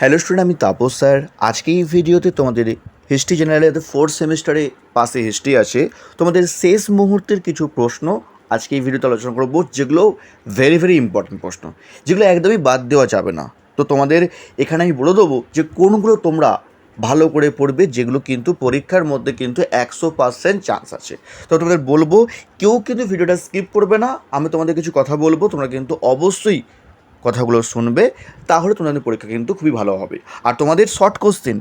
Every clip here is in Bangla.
হ্যালো স্টুডেন্ট, আমি তাপস স্যার। আজকে এই ভিডিওতে তোমাদের হিস্ট্রি জেনারেলের ফোর্থ সেমিস্টারে পাশে হিস্ট্রি আছে। তোমাদের শেষ মুহূর্তের কিছু প্রশ্ন আজকে এই ভিডিওতে আলোচনা করব, যেগুলো ভেরি ভেরি ইম্পর্টেন্ট প্রশ্ন, যেগুলো একদমই বাদ দেওয়া যাবে না। তো তোমাদের এখানে আমি বলে দেবো যে কোনগুলো তোমরা ভালো করে পড়বে, যেগুলো কিন্তু পরীক্ষার মধ্যে কিন্তু একশো পার্সেন্ট চান্স আছে। তো তোমাদের বলব, কেউ কিন্তু ভিডিওটা স্কিপ করবে না। আমি তোমাদের কিছু কথা বলব, তোমরা কিন্তু অবশ্যই কথাগুলো শুনবে, তাহলে তোমাদের পরীক্ষা কিন্তু খুবই ভালো হবে। আর তোমাদের শর্ট কোশ্চেন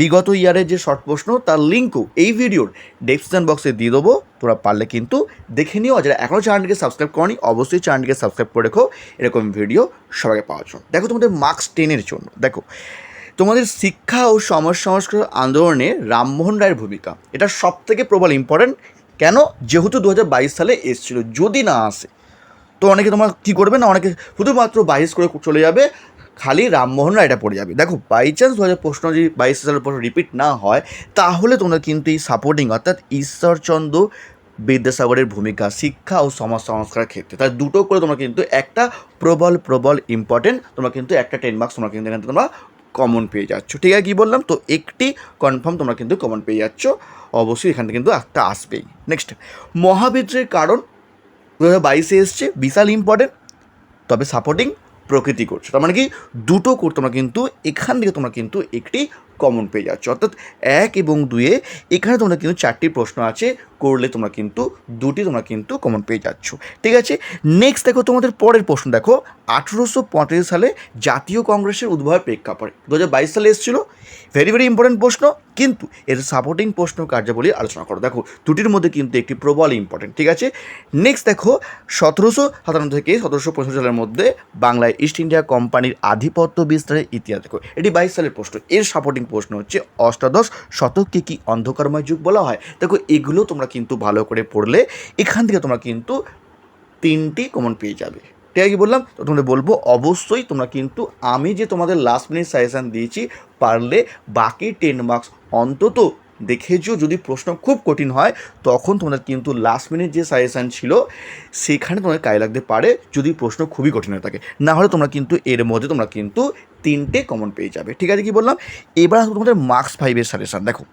বিগত ইয়ারের যে শর্ট প্রশ্ন, তার লিঙ্কও এই ভিডিওর ডেসক্রিপশন বক্সে দিয়ে দেবো। তোমরা পারলে কিন্তু দেখে নিও যারা এখনও চ্যানেলটিকে সাবস্ক্রাইব করনি, অবশ্যই চ্যানেলটিকে সাবস্ক্রাইব করে রেখো। এরকম ভিডিও সবাইকে পাওয়ার জন্য। দেখো তোমাদের মার্কস টেনের জন্য। দেখো, তোমাদের শিক্ষা ও সমাজ সংস্কার আন্দোলনে রামমোহন রায়ের ভূমিকা। এটা সবথেকে প্রবল ইম্পর্ট্যান্ট কেন? যেহেতু দু হাজার বাইশ সালে এসেছিল। যদি না আসে তো অনেকে তোমার কী করবে না, অনেকে শুধুমাত্র বাইশ করে চলে যাবে, খালি রামমোহন রায় এটা পড়ে যাবে। দেখো বাই চান্স দু হাজার প্রশ্ন যদি বাইশ সালের প্রশ্ন রিপিট না হয়, তাহলে তোমরা কিন্তু এই সাপোর্টিং অর্থাৎ ঈশ্বরচন্দ্র বিদ্যাসাগরের ভূমিকা, শিক্ষা ও সমাজ সংস্কারের ক্ষেত্রে। তাই দুটো করে তোমরা কিন্তু একটা প্রবল প্রবল ইম্পর্টেন্ট তোমরা কিন্তু একটা টেন মার্কস তোমরা কিন্তু এখান তোমরা কমন পেয়ে যাচ্ছ। ঠিক আছে, কী বললাম? তো একটি কনফার্ম তোমরা কিন্তু কমন পেয়ে যাচ্ছ। অবশ্যই এখান থেকে কিন্তু একটা আসবেই। নেক্সট মহাবিদ্রের কারণ দু হাজার বাইশে এসছে, বিশাল ইম্পর্টেন্ট তবে সাপোর্টিং প্রকৃতি করছে তার মানে কি, দুটো কর তোমরা কিন্তু, এখান থেকে তোমরা কিন্তু একটি কমন পেয়ে যাচ্ছ। অর্থাৎ এক এবং দুয়ে এখানে তোমরা কিন্তু চারটি প্রশ্ন আছে, করলে তোমরা কিন্তু দুটি তোমরা কিন্তু কমন পেয়ে যাচ্ছ। ঠিক আছে? নেক্সট দেখো তোমাদের পরের প্রশ্ন দেখো। আঠেরোশো পঁয়ত্রিশ সালে জাতীয় কংগ্রেসের উদ্ভবের প্রেক্ষাপটে। দু হাজার বাইশ সালে এসেছিল ভেরি ভেরি ইম্পর্টেন্ট প্রশ্ন, কিন্তু এর সাপোর্টিং প্রশ্ন কার্যাবলী আলোচনা করো। দেখো, দুটির মধ্যে কিন্তু একটি প্রবল ইম্পর্টেন্ট ঠিক আছে? নেক্সট দেখো, সতেরোশো সাতান্ন থেকে সতেরোশো পঁয়ষট্টি সালের মধ্যে বাংলায় ইস্ট ইন্ডিয়া কোম্পানির আধিপত্য বিস্তারের ইতিহাস দেখো। এটি বাইশ সালের প্রশ্ন, এর সাপোর্টিং প্রশ্ন হচ্ছে অষ্টাদশ শতককে কি অন্ধকারময় যুগ বলা হয়? দেখো, এগুলো তোমরা কিন্তু ভালো করে পড়লে এখান থেকে তোমরা কিন্তু তিনটি কমন পেয়ে যাবে। ঠিক আছে কি বললাম? তো তোমাদের বলব, অবশ্যই তোমরা কিন্তু আমি যে তোমাদের লাস্ট মিনিট সাজেশান দিয়েছি, পারলে বাকি টেন মার্কস অন্তত দেখেছ, যদি প্রশ্ন খুব কঠিন হয়, তখন তোমাদের কিন্তু লাস্ট মিনিট যে সাজেশান ছিল, সেখানে তোমাদের কাজে লাগতে পারে, যদি প্রশ্ন খুবই কঠিন হয়ে থাকে। না হলে তোমরা কিন্তু এর মধ্যে তোমরা কিন্তু তিনটে কমন পেয়ে যাবে। ঠিক আছে কি বললাম? এবার তোমাদের মার্কস ফাইভের সাজেশান দেখো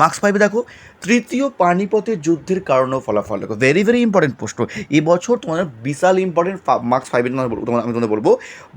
মার্কস ফাইভে দেখো, তৃতীয় পানিপথের যুদ্ধের কারণ ও ফলাফল দেখো। ভেরি ভেরি ইম্পর্টেন্ট প্রশ্ন। এবছর তোমাদের বিশাল ইম্পর্টেন্ট মার্কস ফাইভের তোমাদের বলব আমি তোমাদের বলব,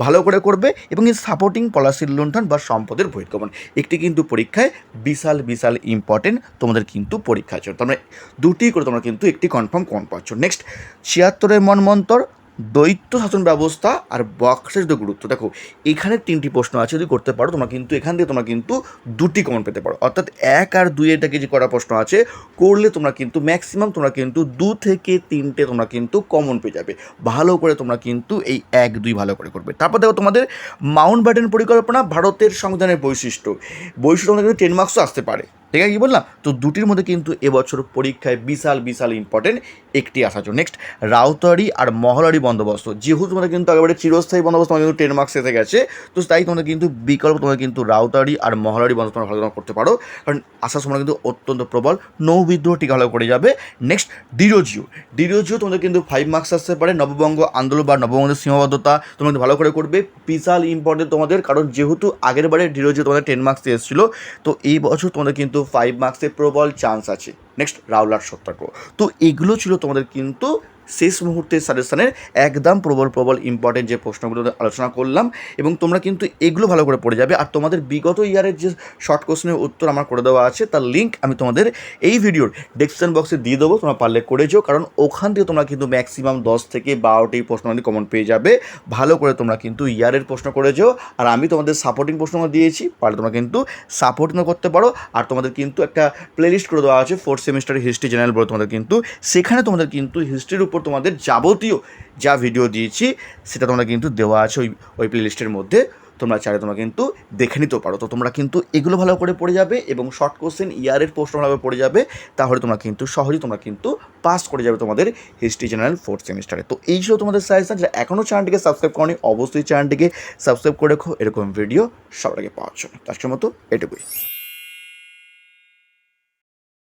ভালো করে করবে এবং এই সাপোর্টিং পলিসির লুণ্ঠন বা সম্পদের বহির্গমন। একটি কিন্তু পরীক্ষায় বিশাল বিশাল ইম্পর্টেন্ট তোমাদের কিন্তু পরীক্ষা আছে। তোমরা দুটি করে তোমরা কিন্তু একটি কনফার্ম কমন পাচ্ছ। নেক্সট ছিয়াত্তরের মনমন্তর দ্বৈত শাসন ব্যবস্থা আর বক্সের যে গুরুত্ব, দেখো, এখানে তিনটি প্রশ্ন আছে, যদি করতে পারো, তোমরা কিন্তু এখান থেকে তোমরা কিন্তু দুটি কমন পেতে পারো। অর্থাৎ এক আর দুইয়েরটাকে যে করা প্রশ্ন আছে, করলে তোমরা কিন্তু ম্যাক্সিমাম তোমরা কিন্তু দু থেকে তিনটে তোমরা কিন্তু কমন পেয়ে যাবে। ভালো করে তোমরা কিন্তু এই এক, দুই ভালো করে করবে। তারপর দেখো তোমাদের মাউন্ট ব্যাটেন পরিকল্পনা, ভারতের সংবিধানের বৈশিষ্ট্য। বৈশিষ্ট্য কিন্তু টেন মার্কসও আসতে পারে। ঠিক আছে, কি বললাম? তো দুটির মধ্যে কিন্তু এবছর পরীক্ষায় বিশাল বিশাল ইম্পর্টেন্ট একটি আসার জন্য। নেক্সট রাউতারি আর মহলারি বন্দোবস্ত। যেহেতু তোমাদের কিন্তু একেবারে চিরস্থায়ী বন্দোবস্ত, তোমাদের কিন্তু টেন মার্কস এসে গেছে, তো তাই তোমাদের কিন্তু বিকল্প তোমাদের কিন্তু রাউতারি আর মহলারি বন্দোবস্ত তোমরা ভালো করতে পারো। কারণ আসার সময় কিন্তু অত্যন্ত প্রবল, নৌ বিদ্রোহ টিকা ভালো করে যাবে। নেক্সট ডিরোজিও। ডিরোজিও তোমাদের কিন্তু ফাইভ মার্কস আসতে পারে, নববঙ্গ আন্দোলন বা নববঙ্গের সীমাবদ্ধতা তোমরা কিন্তু ভালো করে করবে। বিশাল ইম্পর্টেন্ট তোমাদের, কারণ যেহেতু আগের বারে ডিরোজিও তোমাদের টেন মার্কস এসেছিল, তো এই বছর তোমাদের কিন্তু ফাইভ মার্কসে প্রবল চান্স আছে। নেক্সট রাউলার সত্যাগ্রহ তো এগুলো ছিল তোমাদের কিন্তু শেষ মুহূর্তে সাজেশনের একদম প্রবল প্রবল ইম্পর্টেন্ট যে প্রশ্নগুলো আলোচনা করলাম এবং তোমরা কিন্তু এগুলো ভালো করে পড়ে যাবে। আর তোমাদের বিগত ইয়ারের যে শর্ট কোশ্চেনের উত্তর আমার করে দেওয়া আছে, তার লিঙ্ক আমি তোমাদের এই ভিডিওর ডেসক্রিপশন বক্সে দিয়ে দেবো। তোমরা পারলে করে যাও, কারণ ওখান থেকে তোমরা কিন্তু ম্যাক্সিমাম দশ থেকে বারোটি প্রশ্ন কমন পেয়ে যাবে। ভালো করে তোমরা কিন্তু ইয়ারের প্রশ্ন করে যাও। আর আমি তোমাদের সাপোর্টিং প্রশ্ন দিয়েছি, পারলে তোমরা কিন্তু সাপোর্টিংও করতে পারো। আর তোমাদের কিন্তু একটা প্লেলিস্ট করে দেওয়া আছে ফোর্থ সেমিস্টার হিস্ট্রি চ্যানেল বলে তোমাদের কিন্তু, সেখানে তোমাদের কিন্তু হিস্ট্রির উপর তোমাদের যাবতীয় যা ভিডিও দিয়েছি, সেটা তোমরা কিন্তু দেওয়া আছে ওই ওই প্লেলিস্টের মধ্যে। তোমরা চাইলে তোমরা কিন্তু দেখে নিতেও পারো। তো তোমরা কিন্তু এগুলো ভালো করে পড়ে যাবে এবং শর্ট কোশ্চেন ইয়ারের প্রশ্ন ভালো পড়ে যাবে। তাহলে তোমরা কিন্তু সহজেই তোমরা কিন্তু পাস করে যাবে তোমাদের হিস্ট্রি জেনারেল ফোর্থ সেমিস্টারে তো এই ছিল তোমাদের সাজেশন যারা এখনও চ্যানেলটিকে সাবস্ক্রাইব করনি, অবশ্যই চ্যানেলটিকে সাবস্ক্রাইব করে রেখো। এরকম ভিডিও আগে পাওয়ার জন্য। আজকের মতো এটুকুই।